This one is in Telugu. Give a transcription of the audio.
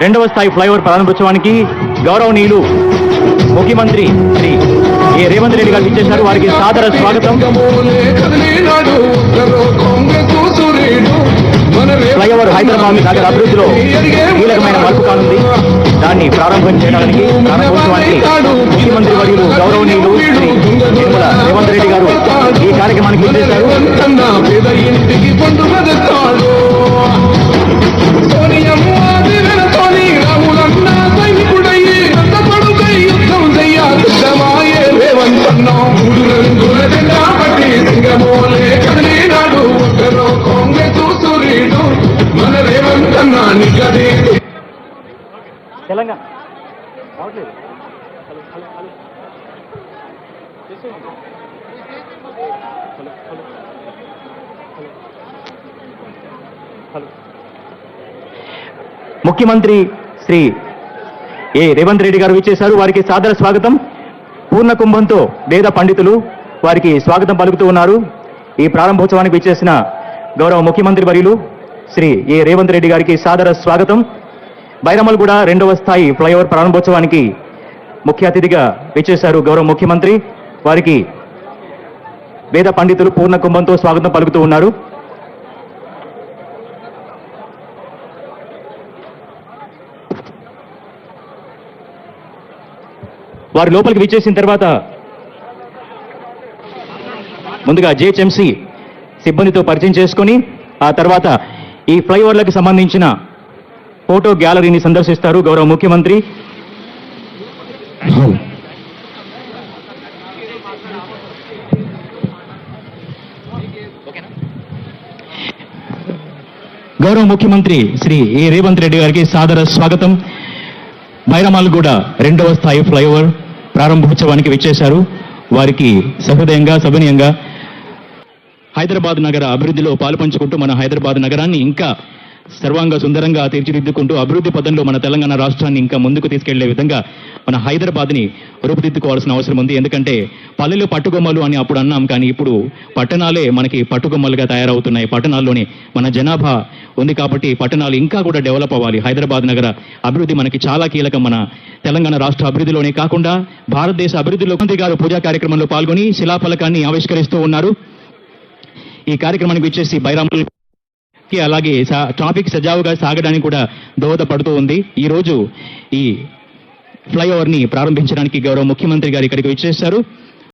రెండవ స్థాయి ఫ్లైఓవర్ ప్రారంభోత్సవానికి గౌరవనీయులు ముఖ్యమంత్రి శ్రీ ఏ. రేవంత్ రెడ్డి గారు ఇచ్చేశారు వారికి సాదర స్వాగతం. ఫ్లైఓవర్ హైదరాబాద్ నగర అభివృద్ధిలో కీలకమైన మార్పు కానుంది. దాన్ని ప్రారంభం చేయడానికి ప్రారంభోత్సవానికి ముఖ్యమంత్రి వర్యులు గౌరవనీయులు శ్రీ నిర్మల రేవంత్ రెడ్డి గారు ఈ కార్యక్రమానికి ఇచ్చేశారు నిగదే తెలంగాణ. ముఖ్యమంత్రి శ్రీ ఏ రేవంత్ రెడ్డి గారు విచ్చేశారు. వారికి సాదర స్వాగతం. పూర్ణ కుంభంతో వేద పండితులు వారికి స్వాగతం పలుకుతూ ఉన్నారు. ఈ ప్రారంభోత్సవానికి విచ్చేసిన గౌరవ ముఖ్యమంత్రి వర్యులు శ్రీ ఏ. రేవంత్ రెడ్డి గారికి సాదర స్వాగతం. బైరమల్గూడ రెండవ స్థాయి ఫ్లైఓవర్ ప్రారంభోత్సవానికి ముఖ్య అతిథిగా విచ్చేశారు గౌరవ ముఖ్యమంత్రి. వారికి వేద పండితులు పూర్ణ కుంభంతో స్వాగతం పలుకుతూ ఉన్నారు. వారి లోపలికి విచ్చేసిన తర్వాత ముందుగా జిహెచ్ఎంసి సిబ్బందితో పరిచయం చేసుకొని ఆ తర్వాత ఈ ఫ్లైఓవర్లకు సంబంధించిన ఫోటో గ్యాలరీని సందర్శిస్తారు గౌరవ ముఖ్యమంత్రి. గౌరవ ముఖ్యమంత్రి శ్రీ ఏ రేవంత్ రెడ్డి గారికి సాదర స్వాగతం. బైరమాల్గూడ రెండవ స్థాయి ఫ్లైఓవర్. ప్రారంభోత్సవానికి విచ్చేశారు. వారికి సహృదయంగా సభనీయంగా హైదరాబాద్ నగర అభివృద్ధిలో పాలుపంచుకుంటూ మన హైదరాబాద్ నగరాన్ని ఇంకా సర్వాంగ సుందరంగా తీర్చిదిద్దుకుంటూ అభివృద్ధి పదంలో మన తెలంగాణ రాష్ట్రాన్ని ఇంకా ముందుకు తీసుకెళ్ళే విధంగా మన హైదరాబాద్ని రూపుదిద్దుకోవాల్సిన అవసరం ఉంది. ఎందుకంటే పల్లెలు పట్టుగొమ్మలు అని అప్పుడు అన్నాం కానీ ఇప్పుడు పట్టణాలే మనకి పట్టుగొమ్మలుగా తయారవుతున్నాయి. పట్టణాల్లోనే మన జనాభా ఉంది కాబట్టి పట్టణాలు ఇంకా కూడా డెవలప్ అవ్వాలి. హైదరాబాద్ నగర అభివృద్ధి మనకి చాలా కీలకం మన తెలంగాణ రాష్ట్ర అభివృద్ధిలోనే కాకుండా భారతదేశ అభివృద్ధిలో మంత్రి గారు పూజా కార్యక్రమంలో పాల్గొని శిలాఫలకాన్ని ఆవిష్కరిస్తూ ఉన్నారు. ఈ కార్యక్రమానికి వచ్చేసి బైరాములు కి అలాగే ట్రాఫిక్ సజావుగా సాగడానికి కూడా దోహదపడుతూ ఉంది. ఈ రోజు ఈ ఫ్లైఓవర్ని ప్రారంభించడానికి గౌరవ ముఖ్యమంత్రి గారు ఇక్కడికి విచ్చేశారు.